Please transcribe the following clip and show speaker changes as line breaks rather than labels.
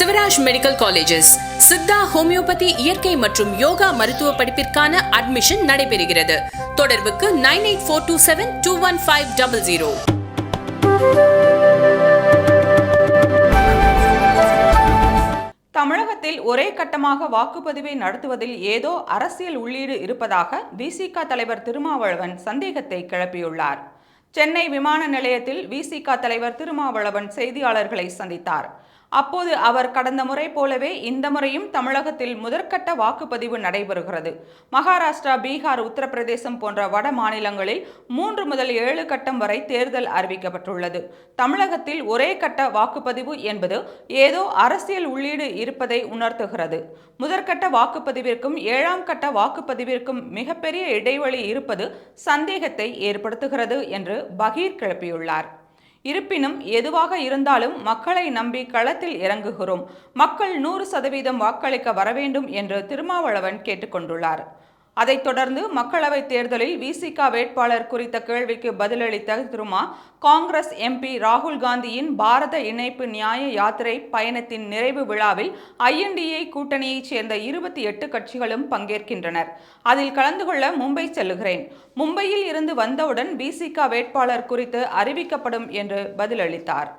Sivaraj medical colleges. Siddha homeopathy இயற்கை மற்றும் யோகா மருத்துவ படிப்பிற்கான அட்மிஷன் நடைபெறுகிறது. தொடர்புக்கு nine eight four two seven two one five double zero.
தமிழகத்தில் ஒரே கட்டமாக வாக்குப்பதிவை நடத்துவதில் ஏதோ அரசியல் உள்ளீடு இருப்பதாக விசிக தலைவர் திருமாவளவன் சந்தேகத்தை கிளப்பியுள்ளார். சென்னை விமான நிலையத்தில் விசிக தலைவர் திருமாவளவன் செய்தியாளர்களை சந்தித்தார். அப்போது அவர் கடந்த முறை போலவே இந்த முறையும் தமிழகத்தில் முதற்கட்ட வாக்குப்பதிவு நடைபெறுகிறது. மகாராஷ்டிரா பீகார் உத்தரப்பிரதேசம் போன்ற வட மாநிலங்களில் மூன்று முதல் ஏழு கட்டம் வரை தேர்தல் அறிவிக்கப்பட்டுள்ளது. தமிழகத்தில் ஒரே கட்ட வாக்குப்பதிவு என்பது ஏதோ அரசியல் உள்ளீடு இருப்பதை உணர்த்துகிறது. முதற்கட்ட வாக்குப்பதிவிற்கும் ஏழாம் கட்ட வாக்குப்பதிவிற்கும் மிகப்பெரிய இடைவெளி இருப்பது சந்தேகத்தை ஏற்படுத்துகிறது என்று பகீர் கிளப்பியுள்ளார். இருப்பினும் எதுவாக இருந்தாலும் மக்களை நம்பி களத்தில் இறங்குகிறோம். மக்கள் நூறு சதவீதம் வாக்களிக்க வரவேண்டும் என்று திருமாவளவன் கேட்டுக்கொண்டுள்ளார். அதைத் தொடர்ந்து மக்களவைத் தேர்தலில் விசிக வேட்பாளர் குறித்த கேள்விக்கு பதிலளித்த திருமா காங்கிரஸ் எம்பி ராகுல் காந்தியின் பாரத இணைப்பு நியாய யாத்திரை பயணத்தின் நிறைவு விழாவில் ஐஎன்டிஏ கூட்டணியைச் சேர்ந்த இருபத்தி எட்டு கட்சிகளும் பங்கேற்கின்றனர். அதில் கலந்து கொள்ள மும்பை செல்லுகிறேன். மும்பையில் இருந்து வந்தவுடன் விசிக வேட்பாளர் குறித்து அறிவிக்கப்படும் என்று பதிலளித்தார்.